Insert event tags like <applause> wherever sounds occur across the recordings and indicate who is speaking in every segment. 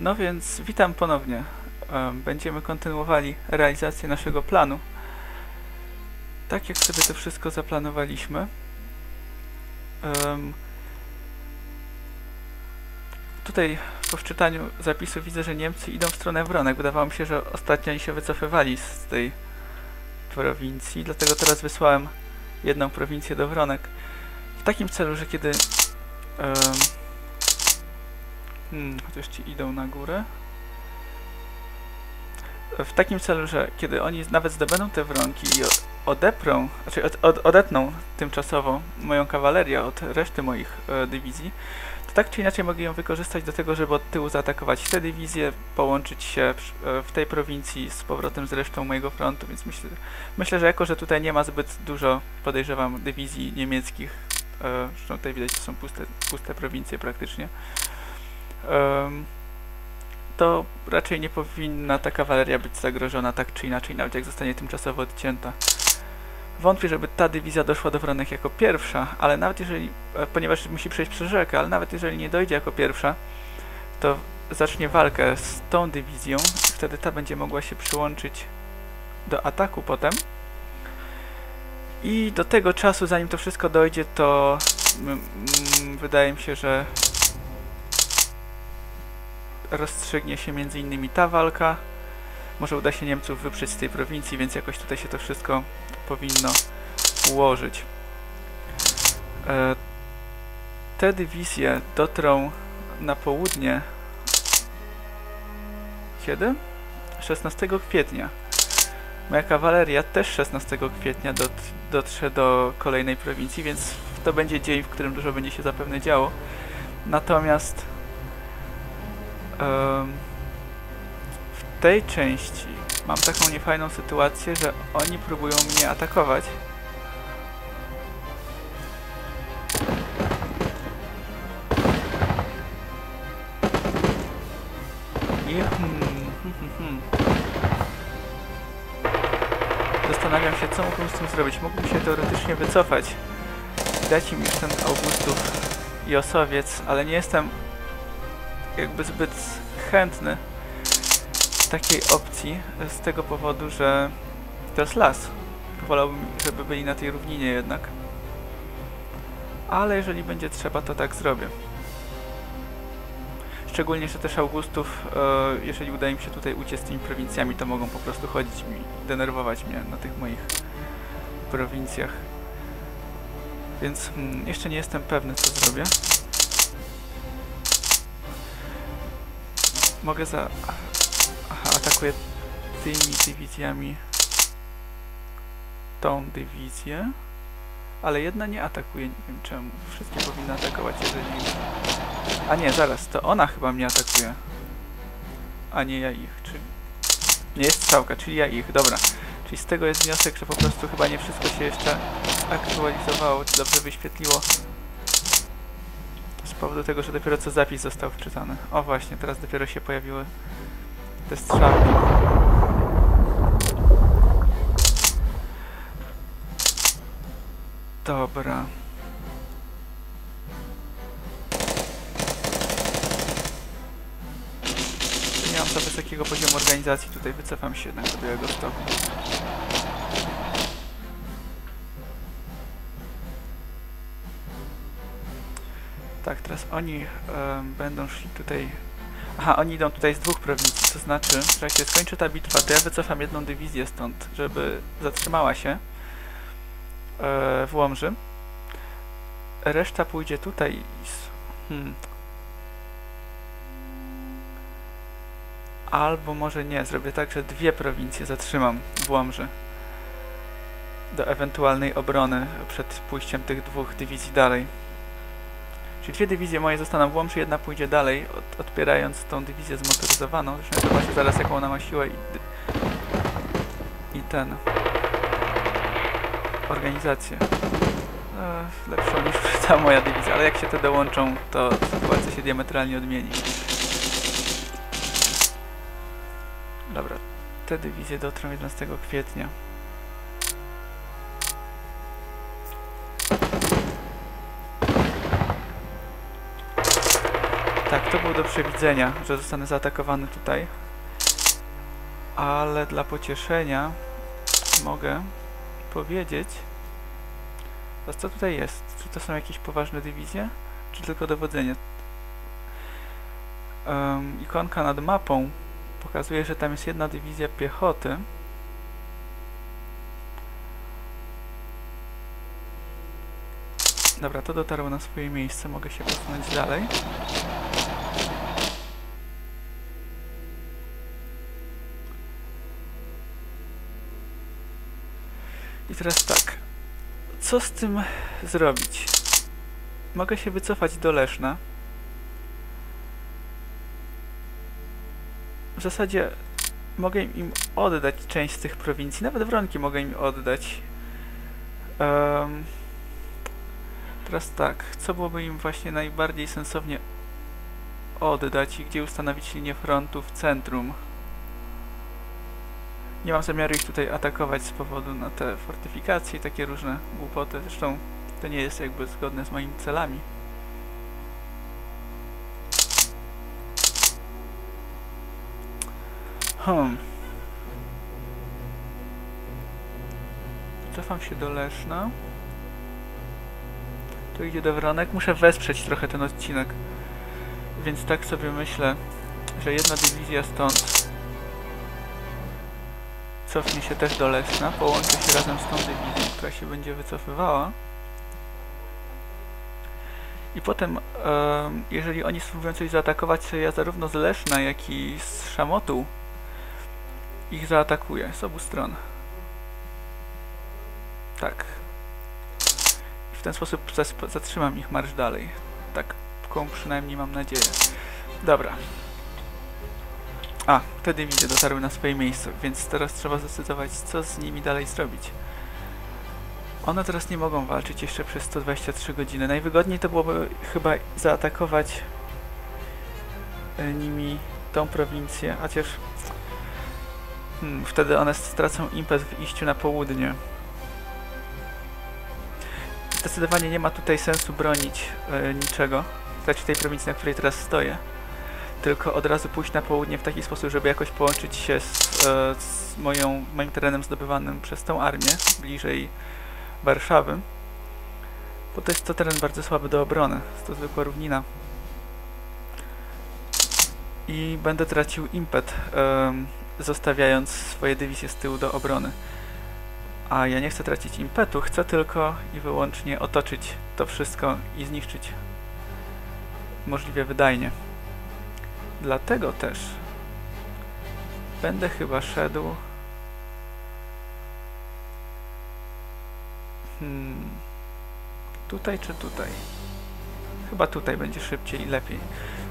Speaker 1: No więc witam ponownie. Em, Będziemy kontynuowali realizację naszego planu. Tak jak sobie to wszystko zaplanowaliśmy. Tutaj po wczytaniu zapisu widzę, że Niemcy idą w stronę Wronek. Wydawało mi się, że ostatnio oni się wycofywali z tej prowincji, dlatego teraz wysłałem jedną prowincję do Wronek. W takim celu, że kiedy Hmm, chociaż ci idą na górę. W takim celu, że kiedy oni nawet zdobędą te wronki i odeprą, znaczy od, od, odetną tymczasowo moją kawalerię od reszty moich e, dywizji, to tak czy inaczej mogę ją wykorzystać do tego, żeby od tyłu zaatakować te dywizje, połączyć się e, w tej prowincji z powrotem z resztą mojego frontu, więc myślę, myślę że jako, że tutaj nie ma zbyt dużo, podejrzewam, dywizji niemieckich, e, zresztą tutaj widać, to są puste, puste prowincje praktycznie, to raczej nie powinna ta kawaleria być zagrożona tak czy inaczej, nawet jak zostanie tymczasowo odcięta. Wątpię, żeby ta dywizja doszła do Wronek jako pierwsza, ale nawet jeżeli, e, ponieważ musi przejść przez rzekę, ale nawet jeżeli nie dojdzie jako pierwsza, to zacznie walkę z tą dywizją wtedy ta będzie mogła się przyłączyć do ataku potem. I do tego czasu, zanim to wszystko dojdzie, to mm, mm, wydaje mi się, że rozstrzygnie się między innymi ta walka. Może uda się Niemców wyprzeć z tej prowincji, więc jakoś tutaj się to wszystko powinno ułożyć. E, te dywizje dotrą na południe kiedy? 16 kwietnia. Moja kawaleria też 16 kwietnia dot, dotrze do kolejnej prowincji, więc to będzie dzień, w którym dużo będzie się zapewne działo. Natomiast w tej części mam taką niefajną sytuację, że oni próbują mnie atakować. Hmm, hmm, hmm. Zastanawiam się, co mógłbym z tym zrobić. Mógłbym się teoretycznie wycofać. Dać im już ten Augustów i Osowiec, ale nie jestem jakby zbyt chętny takiej opcji z tego powodu, że to jest las. Wolałbym, żeby byli na tej równinie jednak. Ale jeżeli będzie trzeba, to tak zrobię. Szczególnie, że też Augustów, e, jeżeli uda im się tutaj uciec z tymi prowincjami, to mogą po prostu chodzić i denerwować mnie na tych moich prowincjach. Więc mm, jeszcze nie jestem pewny, co zrobię. Mogę za... Aha, atakuję tymi dywizjami tą dywizję. Ale jedna nie atakuje, nie wiem czemu. Wszystkie powinny atakować, jeżeli... A nie, zaraz, to ona chyba mnie atakuje. A nie ja ich, czyli... Nie jest strzałka, czyli ja ich, dobra. Czyli z tego jest wniosek, że po prostu chyba nie wszystko się jeszcze aktualizowało, czy dobrze wyświetliło. Powodu tego, że dopiero co zapis został wczytany. O właśnie, teraz dopiero się pojawiły te strzałki. Dobra. Nie mam za wysokiego poziomu organizacji, tutaj wycofam się jednak do Białego Stoku. Tak, teraz oni em, będą szli tutaj... Aha, oni idą tutaj z dwóch prowincji, to znaczy, że jak się skończy ta bitwa, to ja wycofam jedną dywizję stąd, żeby zatrzymała się e, w Łomży. Reszta pójdzie tutaj i... Hmm. Albo może nie, zrobię tak, że dwie prowincje zatrzymam w Łomży. Do ewentualnej obrony przed pójściem tych dwóch dywizji dalej. Czyli dwie dywizje moje zostaną w Łomży, jedna pójdzie dalej, od, odpierając tą dywizję zmotoryzowaną. Zresztą zobaczę zaraz jaką ona ma siłę i, i ten... organizację. E, lepszą niż <laughs> cała moja dywizja, ale jak się te dołączą, to sytuacja się diametralnie odmieni. Dobra, te dywizje dotrą 11 kwietnia. Tak, to było do przewidzenia, że zostanę zaatakowany tutaj. Ale dla pocieszenia mogę powiedzieć... Co tutaj jest? Czy to są jakieś poważne dywizje? Czy tylko dowodzenie? Um, ikonka nad mapą pokazuje, że tam jest jedna dywizja piechoty. Dobra, to dotarło na swoje miejsce, mogę się posunąć dalej. I teraz tak, co z tym zrobić? Mogę się wycofać do Leszna. W zasadzie mogę im oddać część z tych prowincji, nawet Wronki mogę im oddać. Um, teraz tak, co byłoby im właśnie najbardziej sensownie oddać i gdzie ustanowić linię frontu w centrum? Nie mam zamiaru ich tutaj atakować z powodu na te fortyfikacje i takie różne głupoty. Zresztą to nie jest jakby zgodne z moimi celami. Hmm. Cofam się do Leszna. Tu idzie do Wronek. Muszę wesprzeć trochę ten odcinek. Więc tak sobie myślę, że jedna dywizja stąd cofnie się też do Leszna. Połączę się razem z tą dywizją, która się będzie wycofywała. I potem, jeżeli oni spróbują coś zaatakować, to ja zarówno z Leszna, jak i z Szamotu ich zaatakuję z obu stron. Tak. I w ten sposób zatrzymam ich marsz dalej. Taką przynajmniej mam nadzieję. Dobra. A, te dywizje dotarły na swoje miejsce, więc teraz trzeba zdecydować, co z nimi dalej zrobić. One teraz nie mogą walczyć jeszcze przez 123 godziny. Najwygodniej to byłoby chyba zaatakować e, nimi tą prowincję, chociaż hmm, wtedy one stracą impet w iściu na południe. Zdecydowanie nie ma tutaj sensu bronić e, niczego, znaczy tej prowincji, na której teraz stoję. Tylko od razu pójść na południe w taki sposób, żeby jakoś połączyć się z, e, z moją, moim terenem zdobywanym przez tą armię, bliżej Warszawy. Bo to jest to teren bardzo słaby do obrony. Jest to zwykła równina. I będę tracił impet, zostawiając swoje dywizje z tyłu do obrony. A ja nie chcę tracić impetu, chcę tylko i wyłącznie otoczyć to wszystko i zniszczyć możliwie wydajnie. Dlatego też będę chyba szedł Hmm. Tutaj czy tutaj? Chyba tutaj będzie szybciej i lepiej.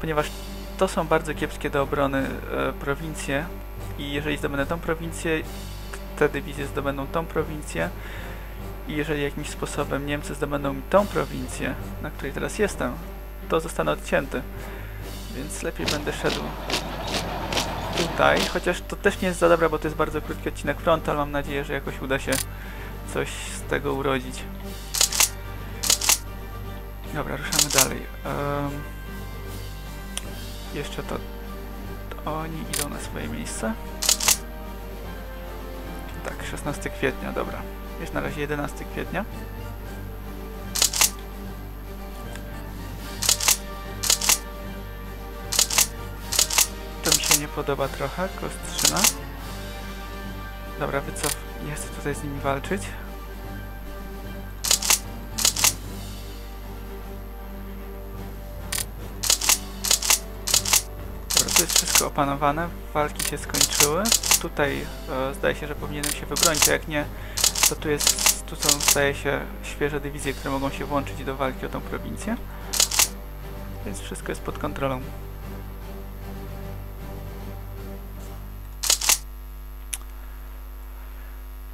Speaker 1: Ponieważ to są bardzo kiepskie do obrony e, prowincje i jeżeli zdobędę tą prowincję, te dywizje zdobędą tą prowincję i jeżeli jakimś sposobem Niemcy zdobędą mi tą prowincję, na której teraz jestem, to zostanę odcięty. Więc lepiej będę szedł tutaj, chociaż to też nie jest za dobre, bo to jest bardzo krótki odcinek frontu, ale mam nadzieję, że jakoś uda się coś z tego urodzić. Dobra, ruszamy dalej. Um, jeszcze to oni idą na swoje miejsce. Tak, 16 kwietnia, dobra. Jest na razie 11 kwietnia. Się nie podoba trochę, kostrzyna. Dobra, wycof... Nie chcę tutaj z nimi walczyć. Dobra, tu jest wszystko opanowane. Walki się skończyły. Tutaj e, zdaje się, że powinienem się wybronić, a jak nie, to tu jest... Tu są, zdaje się, świeże dywizje, które mogą się włączyć do walki o tą prowincję. Więc wszystko jest pod kontrolą.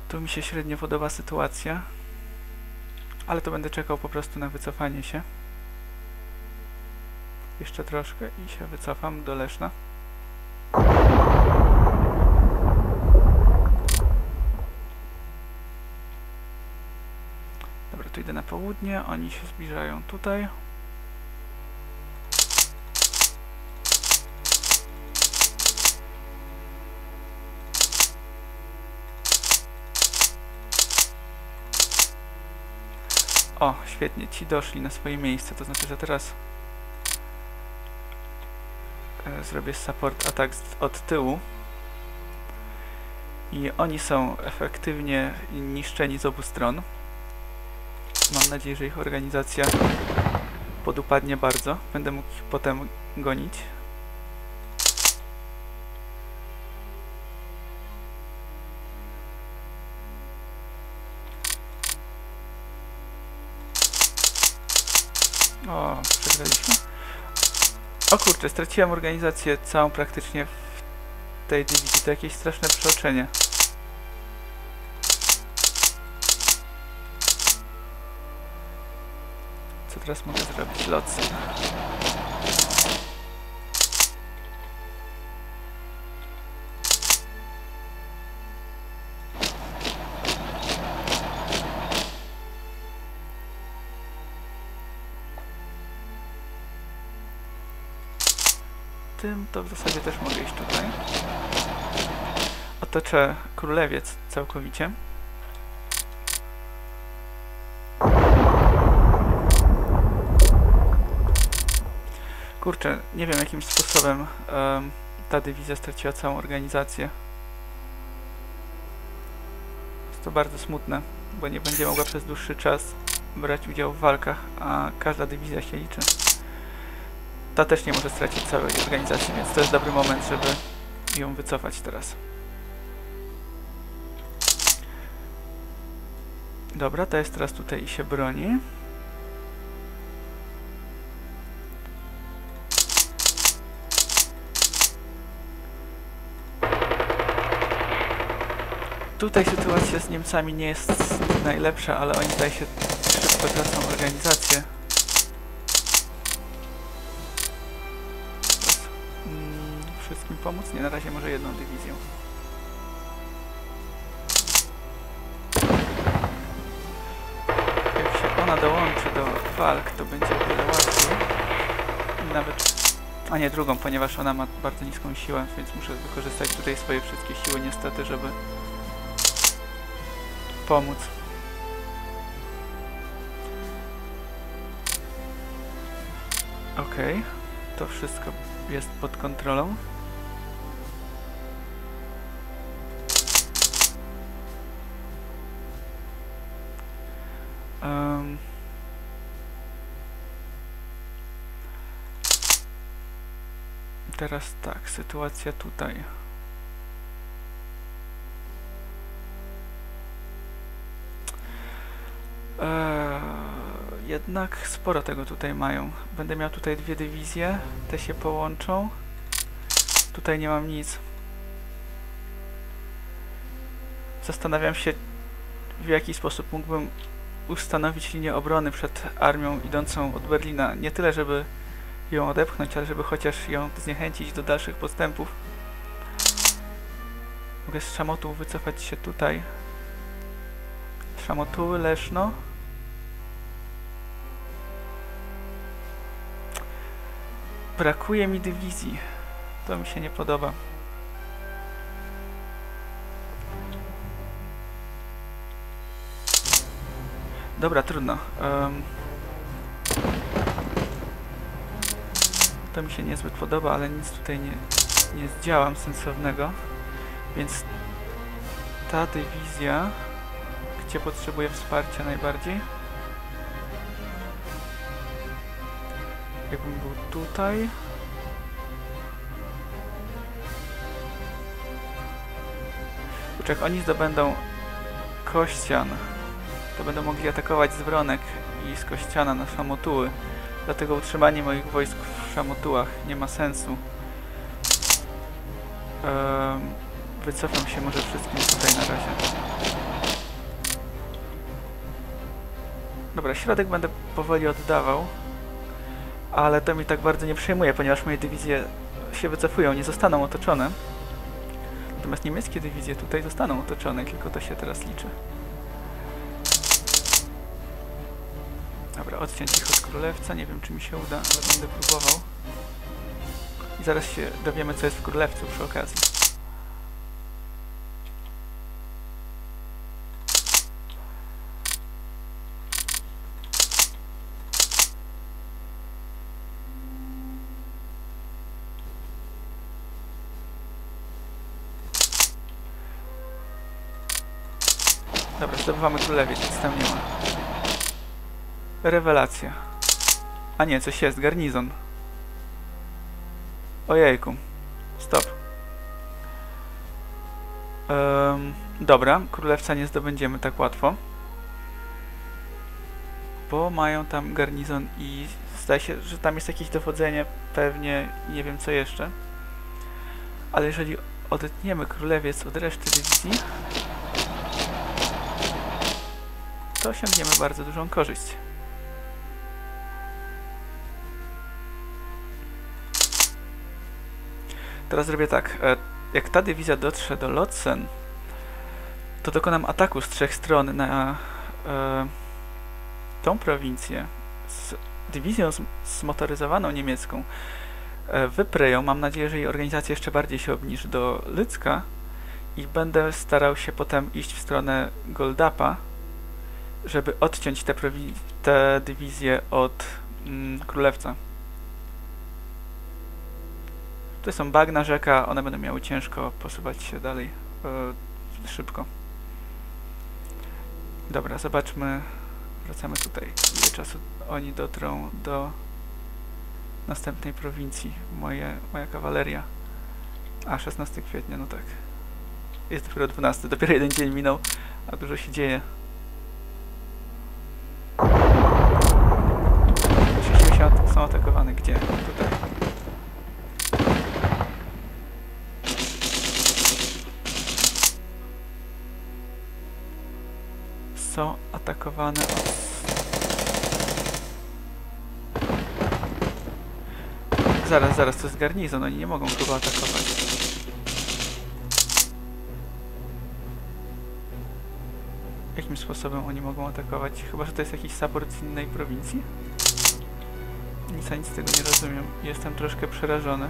Speaker 1: Tu mi się średnio podoba sytuacja, ale to będę czekał po prostu na wycofanie się. Jeszcze troszkę i się wycofam do Leszna. Dobra, tu idę na południe, oni się zbliżają tutaj. O, świetnie, ci doszli na swoje miejsce, to znaczy, że teraz e, zrobię support atak od tyłu i oni są efektywnie niszczeni z obu stron. Mam nadzieję, że ich organizacja podupadnie bardzo. Będę mógł ich potem gonić. O, przegraliśmy. O kurczę, straciłem organizację całą praktycznie w tej dywizji. To jakieś straszne przeoczenie. Co teraz mogę zrobić? Locy. Tym to w zasadzie też mogę iść tutaj. Otoczę królewiec całkowicie. Kurczę, nie wiem jakim sposobem em, ta dywizja straciła całą organizację. Jest to bardzo smutne, bo nie będzie mogła przez dłuższy czas brać udziału w walkach, a każda dywizja się liczy. Ta też nie może stracić całej organizacji, więc to jest dobry moment, żeby ją wycofać teraz. Dobra, ta jest teraz tutaj i się broni. Tutaj sytuacja z Niemcami nie jest najlepsza, ale oni zdaje się szybko tracą organizację. Wszystkim pomóc? Nie, na razie może jedną dywizją. Jak się ona dołączy do walk, to będzie o wiele łatwiej. Nawet... A nie, drugą, ponieważ ona ma bardzo niską siłę, więc muszę wykorzystać tutaj swoje wszystkie siły niestety, żeby pomóc. Okej, to wszystko jest pod kontrolą. Teraz tak, sytuacja tutaj. Eee, jednak sporo tego tutaj mają. Będę miał tutaj dwie dywizje, te się połączą. Tutaj nie mam nic. Zastanawiam się, w jaki sposób mógłbym ustanowić linię obrony przed armią idącą od Berlina. Nie tyle, żeby ją odepchnąć, ale żeby chociaż ją zniechęcić do dalszych postępów. Mogę z Szamotu wycofać się tutaj. Szamotuły, Leszno. Brakuje mi dywizji. To mi się nie podoba. Dobra, trudno. Em, to mi się niezbyt podoba, ale nic tutaj nie, nie zdziałam sensownego. Więc ta dywizja, gdzie potrzebuje wsparcia najbardziej? Jakbym był tutaj. Kurczę, oni zdobędą Kościan, to będą mogli atakować z Wronek i z Kościana na Szamotuły. Dlatego utrzymanie moich wojsk w Szamotułach nie ma sensu. Wycofam się może wszystkim tutaj na razie. Dobra, środek będę powoli oddawał ale to mi tak bardzo nie przejmuje, ponieważ moje dywizje się wycofują, nie zostaną otoczone. Natomiast niemieckie dywizje tutaj zostaną otoczone, tylko to się teraz liczy. Odciąć ich od królewca, nie wiem czy mi się uda, ale będę próbował. I zaraz się dowiemy co jest w królewcu przy okazji. Dobra, zdobywamy królewiec, nic tam nie ma. Rewelacja. A nie, coś jest, garnizon. Ojejku. Stop. Dobra, królewca nie zdobędziemy tak łatwo. Bo mają tam garnizon i zdaje się, że tam jest jakieś dowodzenie, pewnie nie wiem co jeszcze. Ale jeżeli odetniemy królewiec od reszty dywizji, to osiągniemy bardzo dużą korzyść. Teraz zrobię tak. e, Jak ta dywizja dotrze do Lotsen, to dokonam ataku z trzech stron na e, tą prowincję z dywizją zm- zmotoryzowaną niemiecką. E, wyprę ją. Mam nadzieję, że jej organizacja jeszcze bardziej się obniży do Lycka i będę starał się potem iść w stronę Goldapa, żeby odciąć prowi- te dywizje od mm, Królewca. Tutaj są bagna rzeka, one będą miały ciężko posuwać się dalej e, szybko. Dobra, zobaczmy. Wracamy tutaj. Ile czasu oni dotrą do następnej prowincji? Moje, moja kawaleria. A, 16 kwietnia, no tak. Jest dopiero 12, dopiero jeden dzień minął, a dużo się dzieje. 60 są atakowane. Gdzie? Tutaj. Są atakowane od... Zaraz, zaraz, to jest garnizon, oni nie mogą chyba atakować. Jakim sposobem oni mogą atakować? Chyba, że to jest jakiś support z innej prowincji? Nic nic z tego nie rozumiem. Jestem troszkę przerażony.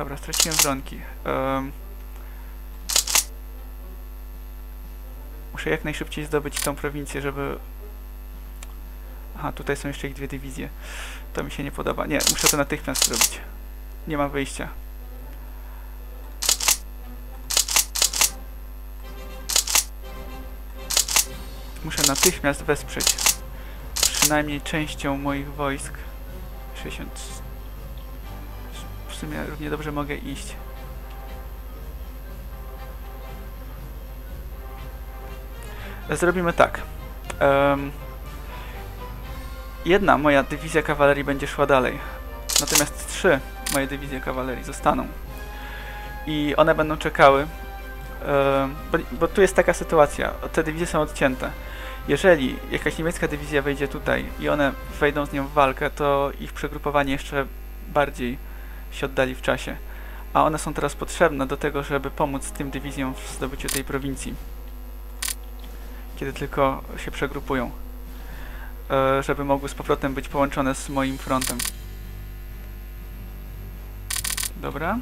Speaker 1: Dobra, straciłem wronki. Em, muszę jak najszybciej zdobyć tą prowincję, żeby... Aha, tutaj są jeszcze ich dwie dywizje. To mi się nie podoba. Nie, muszę to natychmiast zrobić. Nie ma wyjścia. Muszę natychmiast wesprzeć przynajmniej częścią moich wojsk. 60. Sumie równie dobrze mogę iść. Zrobimy tak. Em, jedna moja dywizja kawalerii będzie szła dalej. Natomiast trzy moje dywizje kawalerii zostaną. I one będą czekały. em, bo, bo tu jest taka sytuacja. Te dywizje są odcięte. Jeżeli jakaś niemiecka dywizja wejdzie tutaj i one wejdą z nią w walkę, to ich przegrupowanie jeszcze bardziej się oddali w czasie. A one są teraz potrzebne do tego, żeby pomóc tym dywizjom w zdobyciu tej prowincji. Kiedy tylko się przegrupują. E, żeby mogły z powrotem być połączone z moim frontem. Dobra.